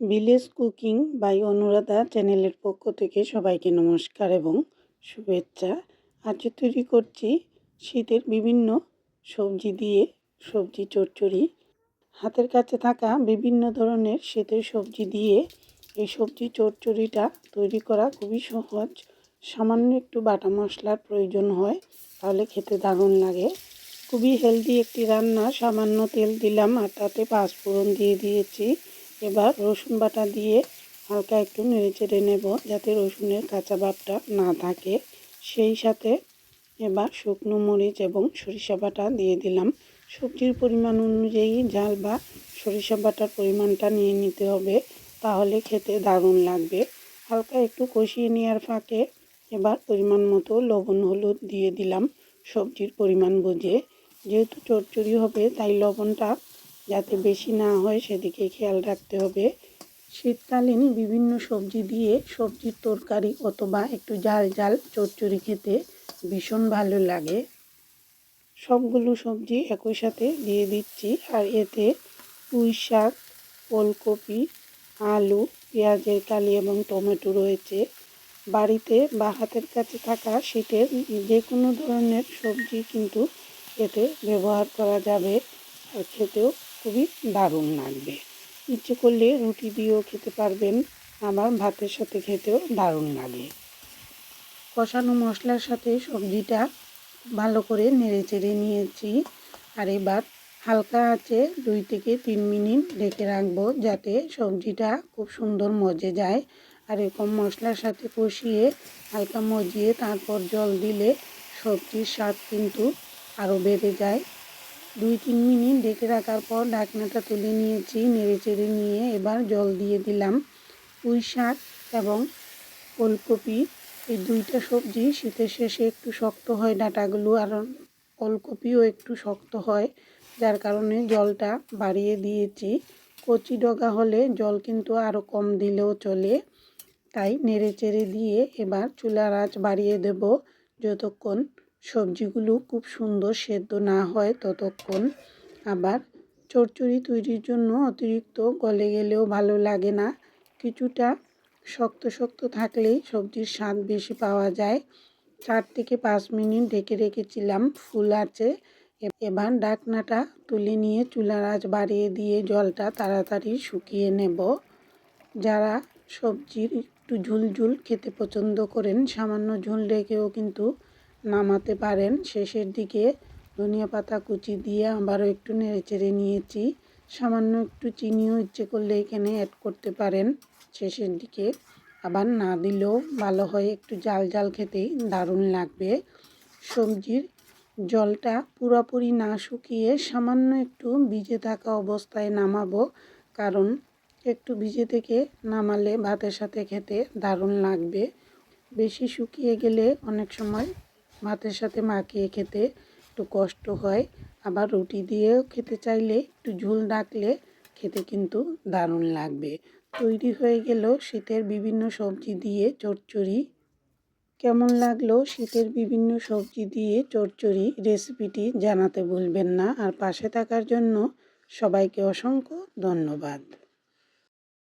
Village cooking by Anuradha চ্যানেলের পক্ষ থেকে সবাইকে নমস্কার এবং শুভেচ্ছা। আজ তৈরি করছি, শীতের বিভিন্ন সবজি দিয়ে সবজি চচ্চড়ি। হাতের কাছে থাকা বিভিন্ন ধরনের শীতের সবজি দিয়ে এই সবজি চচ্চড়িটা তৈরি করা খুবই সহজ। সামান্য একটু বাটা মশলার প্রয়োজন হয়, তাহলে খেতে দারুণ লাগে। খুবই হেলদি একটি রান্না। সামান্য তেল দিলাম আর তাতে পাঁচফোড়ন দিয়ে দিয়েছি। এবার রসুন বাটা দিয়ে হালকা একটু নেড়ে চেড়ে নেব যাতে রসুনের কাঁচা ভাবটা না থাকে। সেই সাথে এবার শুকনো মরিচ এবং সরিষা বাটা দিয়ে দিলাম। সবজির পরিমাণ অনুযায়ী ঝাল বা সরিষা বাটার পরিমাণটা নিয়ে নিতে হবে, তাহলে খেতে দারুণ লাগবে। হালকা একটু কষিয়ে নেওয়ার ফাঁকে এবার পরিমাণ মতো লবণ, হলুদ দিয়ে দিলাম সবজির পরিমাণ বুঝে। যেহেতু চচ্চড়ি হবে, তাই লবণটা যাতে বেশি না হয় সেদিকে খেয়াল রাখতে হবে। শীতকালীন বিভিন্ন সবজি দিয়ে সবজির তরকারি অথবা একটু জাল জাল চচ্চড়ি খেতে ভীষণ ভালো লাগে। সবগুলো সবজি একই সাথে দিয়ে দিচ্ছি, আর এতে পুঁই শাক ওলকপি আলু, পেঁয়াজের কালি এবং টমেটো রয়েছে। বাড়িতে বা হাতের কাছে থাকা শীতের যে কোনো ধরনের সবজি কিন্তু এতে ব্যবহার করা যাবে, আর খেতেও খুবই দারুণ লাগবে। ইচ্ছে করলে রুটি দিয়েও খেতে পারবেন, আবার ভাতের সাথে খেতেও দারুণ লাগে। কষানো মশলার সাথে সবজিটা ভালো করে নেড়ে চেড়ে নিয়েছি। আর এবার হালকা আছে দুই থেকে তিন মিনিট রেখে রাখব যাতে সবজিটা খুব সুন্দর মজে যায়। আর এরকম মশলার সাথে কষিয়ে হালকা মজিয়ে তারপর জল দিলে সবজির স্বাদ কিন্তু আরও বেড়ে যায়। দুই তিন মিনিট ডেকে রাখার পর ঢাকনাটা তুলে নিয়েছি, নেড়ে চেড়ে নিয়ে এবার জল দিয়ে দিলাম। পুঁই শাক এবং ওলকপি, এই দুইটা সবজি শীতের শেষে একটু শক্ত হয় ডাঁটাগুলো আর ওলকপিও একটু শক্ত হয়, যার কারণে জলটা বাড়িয়ে দিয়েছি। কচি ডগা হলে জল কিন্তু আরও কম দিলেও চলে, তাই নেড়ে চেড়ে দিয়ে এবার চুলার আঁচ বাড়িয়ে দেব যতক্ষণ সবজিগুলো খুব সুন্দর সেদ্ধ না হয় ততক্ষণ। আবার চচ্চড়ি তৈরির জন্য অতিরিক্ত গলে গেলেও ভালো লাগে না। কিছুটা শক্ত শক্ত থাকলেই সবজির স্বাদ বেশি পাওয়া যায়। চার থেকে পাঁচ মিনিট ঢেকে রেখেছিলাম, ফুল আছে। এবার ডাকনাটা তুলে নিয়ে চুলার আঁচ বাড়িয়ে দিয়ে জলটা তাড়াতাড়ি শুকিয়ে নেব। যারা সবজির একটু ঝুলঝুল খেতে পছন্দ করেন, সামান্য ঝুল রেখেও কিন্তু নামাতে পারেন। শেষের দিকে ধনিয়া পাতা কুচি দিয়ে আবারও একটু নেড়ে চেড়ে নিয়েছি। সামান্য একটু চিনিও ইচ্ছে করলে এখানে অ্যাড করতে পারেন। শেষের দিকে আবার না দিলেও ভালো হয় একটু জাল জাল খেতেই দারুণ লাগবে। সবজির জলটা পুরোপুরি না শুকিয়ে সামান্য একটু ভিজে থাকা অবস্থায় নামাবো, কারণ একটু ভিজে থেকে নামালে ভাতের সাথে খেতে দারুণ লাগবে। বেশি শুকিয়ে গেলে অনেক সময় ভাতের সাথে মাখিয়ে খেতে একটু কষ্ট হয়। আবার রুটি দিয়েও খেতে চাইলে একটু ঝোল ডাকলে খেতে কিন্তু দারুণ লাগবে। তৈরি হয়ে গেল শীতের বিভিন্ন সবজি দিয়ে চচ্চড়ি। কেমন লাগল শীতের বিভিন্ন সবজি দিয়ে চচ্চড়ি রেসিপিটি জানাতে ভুলবেন না। আর পাশে থাকার জন্য সবাইকে অসংখ্য ধন্যবাদ।